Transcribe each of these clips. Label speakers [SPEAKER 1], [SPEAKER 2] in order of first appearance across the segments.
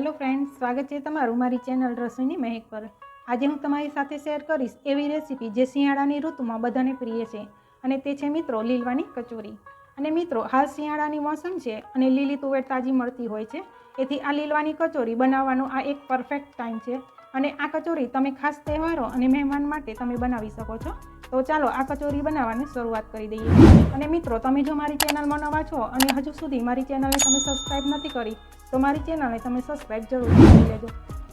[SPEAKER 1] Hello friends, સ્વાગત છે તમારું મારી ચેનલ રસોઈની મહેક પર. આજે હું તમારી સાથે શેર કરીશ એવી રેસીપી જે શિયાળાની ઋતુમાં બધાને પ્રિય છે અને તે છે મિત્રો લીલવાની કચોરી. અને મિત્રો, હાલ શિયાળાની મોસમ છે અને લીલી તુવેર તાજી મળતી હોય છે. એથી આ લીલવાની કચોરી બનાવવાનો આ એક પરફેક્ટ ટાઈમ છે અને આ કચોરી તમે ખાસ તહેવારો અને મહેમાન માટે તમે બનાવી શકો છો. તો ચાલો આ કચોરી બનાવવાની શરૂઆત કરી દઈએ. અને મિત્રો, તમે જો મારી ચેનલમાં નવા છો અને હજુ સુધી મારી ચેનલને તમે સબસ્ક્રાઈબ નથી કરી તો મારી ચેનલને તમે સબસ્ક્રાઈબ જરૂર કરી લેજો.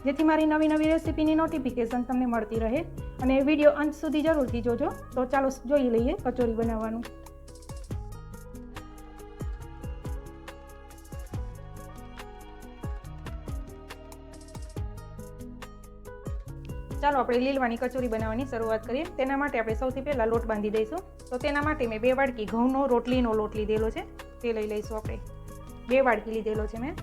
[SPEAKER 1] જેથી મારી નવી નવી રેસીપીની નોટિફિકેશન તમને મળતી રહે અને વીડિયો અંત સુધી જરૂરથી જોજો. તો ચાલો જોઈ લઈએ કચોરી બનાવવાનું. ચાલો આપણે લીલવાની કચોરી બનાવવાની શરૂઆત કરીએ. તેના માટે આપણે સૌથી પહેલાં લોટ બાંધી દઈશું. તો તેના માટે મેં બે વાડકી ઘઉંનો રોટલીનો લોટ લીધેલો છે. તે લઈ લઈશું આપણે. બે વાડકી લીધેલો છે મેં.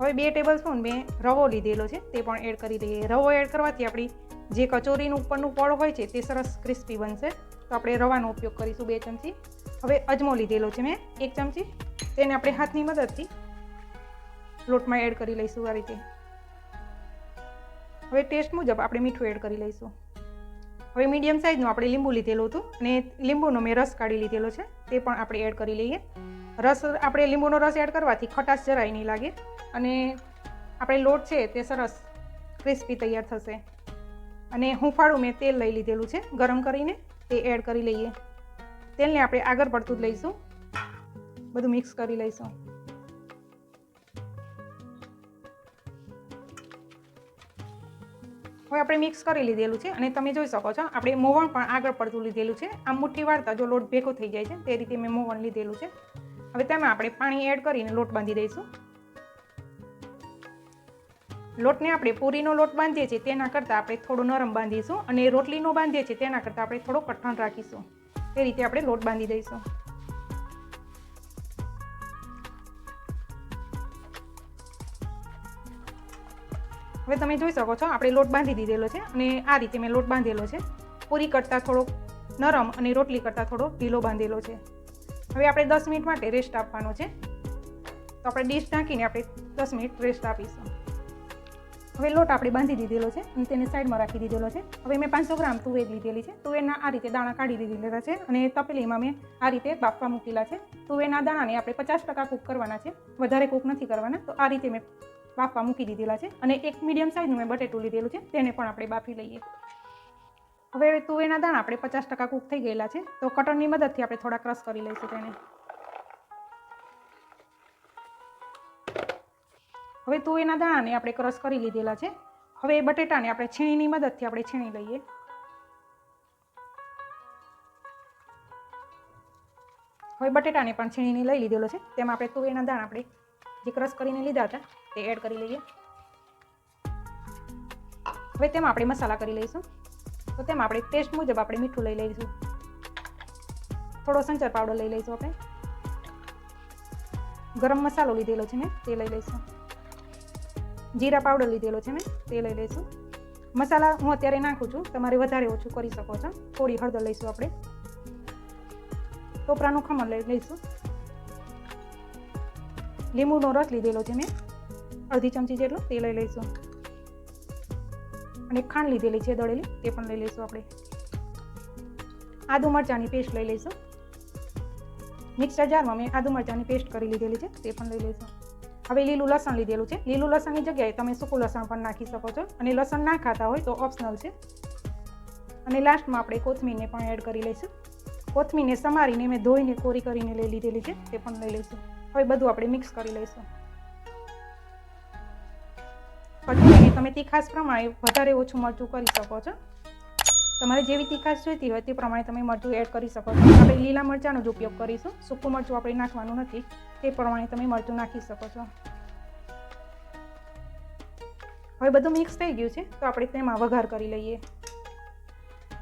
[SPEAKER 1] હવે બે ટેબલ સ્પૂન મેં રવો લીધેલો છે, તે પણ એડ કરી દઈએ. રવો એડ કરવાથી આપણી જે કચોરીનું ઉપરનું પળ હોય છે, તે સરસ ક્રિસ્પી બનશે. તો આપણે રવાનો ઉપયોગ કરીશું બે ચમચી. હવે અજમો લીધેલો છે મેં, એક ચમચી. તેને આપણે હાથની મદદથી લોટમાં એડ કરી લઈશું આ રીતે. હવે ટેસ્ટ મુજબ આપણે મીઠું એડ કરી લઈશું. હવે મીડિયમ સાઇઝનું આપણે લીંબુ લીધેલું હતું અને લીંબુનો મેં રસ કાઢી લીધેલો છે, તે પણ આપણે એડ કરી લઈએ. રસ આપણે લીંબુનો રસ એડ કરવાથી ખટાશ જરાય નહીં લાગે. અને આપણે લોટ છે તે સરસ ક્રિસ્પી તૈયાર થશે. અને હુંફાળું મેં તેલ લઈ લીધેલું છે, ગરમ કરીને તે એડ કરી લઈએ. તેલને આપણે આગળ પડતું જ લઈશું. બધું મિક્સ કરી લઈશું. હવે આપણે મિક્સ કરી લીધેલું છે અને તમે જોઈ શકો છો, આપણે મોવણ પણ આગળ પડતું લીધેલું છે. આમ મુઠ્ઠી વાળતા જો લોટ ભેગો થઈ જાય છે, તે રીતે મેં મોવણ લીધેલું છે. હવે તેમાં આપણે પાણી એડ કરીને લોટ બાંધી દઈશું. લોટને આપણે પૂરીનો લોટ બાંધીએ છીએ તેના કરતાં આપણે થોડો નરમ બાંધીશું અને રોટલીનો બાંધીએ છીએ તેના કરતાં આપણે થોડો કઠણ રાખીશું. તે રીતે આપણે લોટ બાંધી દઈશું. હવે તમે જોઈ શકો છો, આપણે લોટ બાંધી દીધેલો છે અને આ રીતે મેં લોટ બાંધેલો છે. પૂરી કરતાં થોડો નરમ અને રોટલી કરતાં થોડો ઢીલો બાંધેલો છે. હવે આપણે દસ મિનિટ માટે રેસ્ટ આપવાનો છે. તો આપણે ડીશ ઢાંકીને આપણે દસ મિનિટ રેસ્ટ આપીશું. હવે લોટ આપણે બાંધી દીધેલો છે અને તેને સાઈડમાં રાખી દીધેલો છે. હવે મેં પાંચસો ગ્રામ તુવેર લીધેલી છે. તુવેરના આ રીતે દાણા કાઢી દીધેલા છે અને તપેલીમાં મેં આ રીતે બાફવા મૂકેલા છે. તુવેરના દાણાને આપણે પચાસ ટકા કૂક કરવાના છે. વધારે કૂક નથી કરવાના. તો આ રીતે મેં બાફવા મૂકી દીધેલા છે અને એક મીડિયમ સાઇઝનું મેં બટેટું લીધેલું છે. તેને પણ આપણે બાફી લઈએ. હવે તુવેરના દાણા આપણે પચાસ ટકા કૂક થઈ ગયેલા છે, તો કટરની મદદથી આપણે થોડા ક્રશ કરી લઈશું તેને. હવે તુવેરના દાણાને આપણે ક્રશ કરી લીધેલા છે, હવે બટેટાને આપણે છીણીની મદદથી આપણે છીણી લઈએ. હવે બટેટાને પણ છીણીને લઈ લીધેલો છે, તેમાં આપણે તુવેરના દાણા આપણે જે ક્રશ કરીને લીધા હતા, તે એડ કરી લઈએ. હવે તેમાં આપણે મસાલા કરી લઈશું. તો તેમાં આપણે ટેસ્ટ મુજબ આપણે મીઠું લઈ લઈશું. થોડો સંચર પાવડર લઈ લઈશું આપણે. ગરમ મસાલો લીધેલો છે મેં, તે લઈ લઈશું. જીરા પાવડર લીધેલો છે મેં, તે લઈ લઈશું. મસાલા હું અત્યારે નાખું છું, તમારે વધારે ઓછું કરી શકો છો. થોડી હળદર લઈશું આપણે. ટોપરાનું ખમણ લઈ લઈશું. લીંબુનો રસ લીધેલો છે મેં, અડધી ચમચી જેટલો, તે લઈ લઈશું. અને ખાંડ લીધેલી છે દળેલી, તે પણ લઈ લઈશું આપણે. આદુ મરચાંની પેસ્ટ લઈ લઈશું. મિક્સર જારમાં મેં આદુ મરચાંની પેસ્ટ કરી લીધેલી છે, તે પણ લઈ લઈશું. હવે લીલું લસણ લીધેલું છે. લીલું લસણની જગ્યાએ તમે સૂકું લસણ પણ નાખી શકો છો. અને લસણ ના ખાતા હોય તો ઓપ્શનલ છે. અને લાસ્ટમાં આપણે કોથમીરને પણ એડ કરી લઈશું. કોથમીરને સમારીને મેં ધોઈને કોરી કરીને લઈ લીધેલી છે, તે પણ લઈ લઈશું. હવે બધું આપણે મિક્સ કરી લઈશું. તમે તીખાશ પ્રમાણે વધારે ઓછું મરચું કરી શકો છો. તમારે જેવી તીખાશ જોઈતી હોય તે પ્રમાણે તમે મરચું એડ કરી શકો છો. આપણે લીલા મરચાંનો જ ઉપયોગ કરીશું. સૂકું મરચું આપણે નાખવાનું નથી. તે પ્રમાણે તમે મરચું નાખી શકો છો. હવે બધું મિક્સ થઈ ગયું છે, તો આપણે તેમાં વઘાર કરી લઈએ.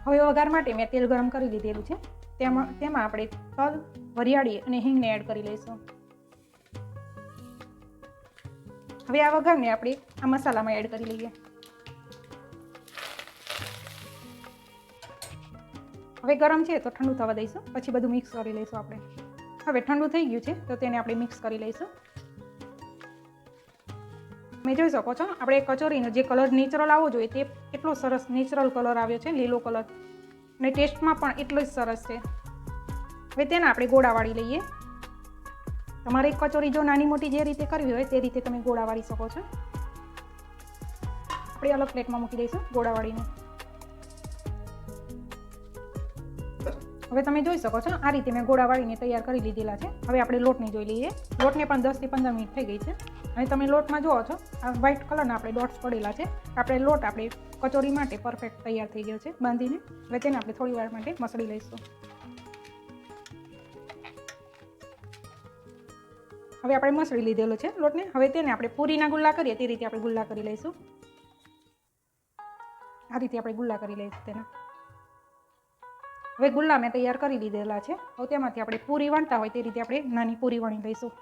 [SPEAKER 1] હવે વઘાર માટે મેં તેલ ગરમ કરી લીધેલું છે. તેમાં તેમાં આપણે તલ, વરિયાળી અને હિંગને એડ કરી લઈશું. હવે આ વઘારને આપણે આ મસાલામાં એડ કરી લઈએ. હવે ગરમ છે તો ઠંડુ થવા દઈશું. પછી બધું મિક્સ કરી લઈશું આપણે. હવે ઠંડુ થઈ ગયું છે તો તેને આપણે મિક્સ કરી લઈશું. તમે જોઈ શકો છો, આપણે કચોરીનો જે કલર નેચરલ આવવો જોઈએ તે એટલો સરસ નેચરલ કલર આવ્યો છે, લીલો કલર અને ટેસ્ટમાં પણ એટલો જ સરસ છે. હવે તેને આપણે ગોળાવાળી લઈએ. તમારે કચોરી જો નાની મોટી જે રીતે કરવી હોય તે રીતે તમે ગોળાવાળી શકો છો. આપણે અલગ પ્લેટમાં મૂકી દઈશું ગોળાવાળીને. હવે તમે જોઈ શકો છો, આ રીતે મેં ગોળાવાળીને તૈયાર કરી લીધેલા છે. હવે આપણે લોટને જોઈ લઈએ. લોટને પણ દસથી પંદર મિનિટ થઈ ગઈ છે. અને તમે લોટમાં જુઓ છો, આ વ્હાઇટ કલરના આપણે ડોટ્સ પડેલા છે. આપણે લોટ આપણે કચોરી માટે પરફેક્ટ તૈયાર થઈ ગયો છે, બાંધીને. હવે તેને આપણે થોડી વાર માટે મસળી લઈશું. હવે આપણે મસળી લીધેલો છે લોટને. હવે તેને આપણે પૂરીના ગુલ્લા કરીએ, તે રીતે આપણે ગુલ્લા કરી લઈશું. આ રીતે આપણે ગુલ્લા કરી લઈશું તેના. હવે ગુલ્લા મેં તૈયાર કરી લીધેલા છે. હવે તેમાંથી આપણે પૂરી વણતા હોય તે રીતે આપણે નાની પૂરી વણી લઈશું.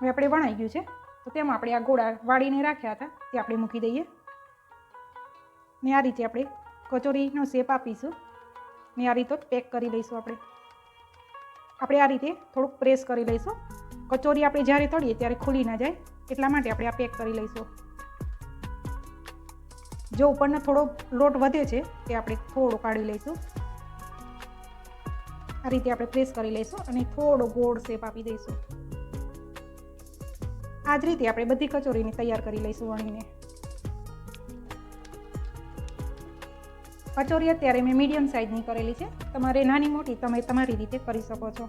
[SPEAKER 1] હવે આપણે વણાઈ ગયું છે. તો તેમાં આપણે આ ગોળા વાળીને રાખ્યા હતા. તે આપણે મૂકી દઈએ. ને આ રીતે આપણે કચોરીનો શેપ આપીશું. ને આ રીતે પેક કરી લઈશું આપણે. આપણે આ રીતે થોડુંક પ્રેસ કરી લઈશું. કચોરી આપણે જ્યારે તળીએ ત્યારે ખુલી ના જાય. એટલા માટે આપણે આ પેક કરી લઈશું. જો ઉપરનો થોડો લોટ વધે છે તે આપણે થોડો કાઢી લઈશું. આ રીતે આપણે પ્રેસ કરી લઈશું અને થોડો ગોળ શેપ આપી દઈશું. આ જ રીતે આપણે બધી કચોરીને તૈયાર કરી લઈશું વણીને. કચોરી અત્યારે મેં મીડિયમ સાઇઝની કરેલી છે. તમારે નાની મોટી તમે તમારી રીતે કરી શકો છો.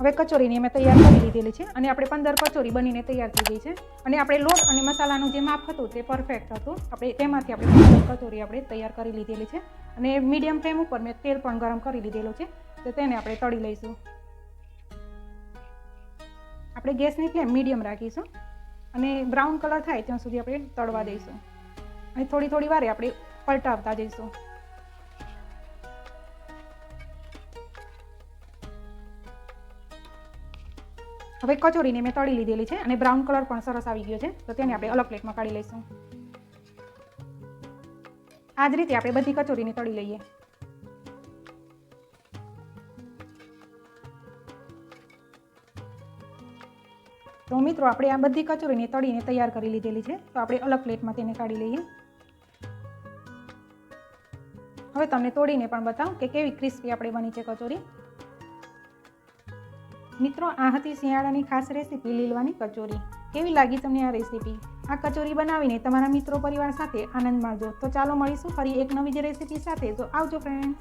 [SPEAKER 1] હવે કચોરીની મેં તૈયાર કરી લીધેલી છે અને આપણે પંદર કચોરી બનીને તૈયાર થઈ ગઈ છે. અને આપણે લોટ અને મસાલાનું જે માપ હતું તે પરફેક્ટ હતું. આપણે તેમાંથી આપણે પંદર કચોરી આપણે તૈયાર કરી લીધેલી છે. અને મીડિયમ ફ્લેમ ઉપર મેં તેલ પણ ગરમ કરી લીધેલું છે. તો તેને આપણે તળી લઈશું. આપણે ગેસની ફ્લેમ મીડિયમ રાખીશું. અને બ્રાઉન કલર થાય ત્યાં સુધી આપણે તળવા દઈશું. અને થોડી થોડી વારે આપણે પલટાવતા જઈશું. હવે કચોરીને મેં તળી લીધેલી છે અને બ્રાઉન કલર પણ સરસ આવી ગયો છે. તો તેને આપણે અલગ પ્લેટમાં કાઢી લઈશું. આ જ રીતે આપણે બધી કચોરીને તળી લઈએ. તો મિત્રો, આપણે આ બધી કચોરીને તળીને તૈયાર કરી લીધેલી છે. તો આપણે અલગ પ્લેટમાં તેને કાઢી લઈએ. હવે તમને તોડીને પણ બતાવું કે કેવી ક્રિસ્પી આપણે બની છે કચોરી. મિત્રો, આ હતી શિયાળાની ખાસ રેસીપી લીલવાની કચોરી. કેવી લાગી તમને આ રેસીપી? આ કચોરી બનાવીને તમારા મિત્રો પરિવાર સાથે આનંદ માણજો તો ચાલો મળીશું ફરી એક નવી જ રેસીપી સાથે. તો આવજો ફ્રેન્ડ્સ